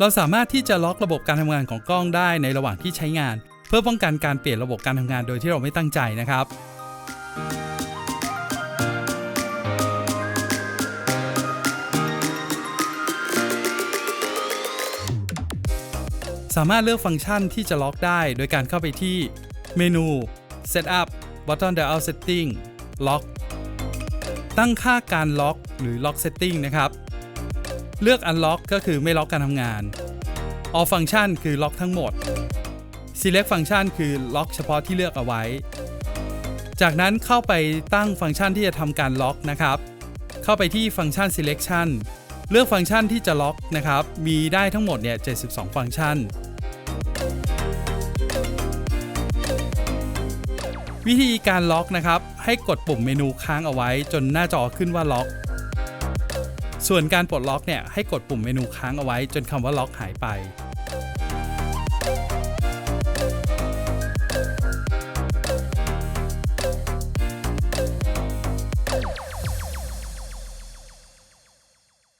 เราสามารถที่จะล็อกระบบการทำงานของกล้องได้ในระหว่างที่ใช้งาน เพื่อป้องกันการเปลี่ยนระบบการทำงานโดยที่เราไม่ตั้งใจนะครับสามารถเลือกฟังก์ชันที่จะล็อกได้ โดยการเข้าไปที่เมนู Setup Button Dial Setting Lock ตั้งค่าการล็อกหรือ Lock Setting นะครับ เลือก Unlock ก็คือไม่ล็อกการทำงาน All Function คือล็อกทั้งหมด Select Function คือล็อกเฉพาะที่เลือกเอาไว้ จากนั้นเข้าไปตั้งฟังก์ชันที่จะทำการล็อกนะครับ เข้าไปที่ฟังก์ชัน Selection เลือกฟังก์ชันที่จะล็อกนะครับ มีได้ทั้งหมดเนี่ย 72 ฟังก์ชัน วิธีการล็อกนะครับ ให้กดปุ่มเมนูค้างเอาไว้จนหน้าจอขึ้นว่าล็อก ส่วนการปลดล็อกเนี่ยให้กดปุ่มเมนูค้างเอาไว้จนคำว่าล็อกหายไป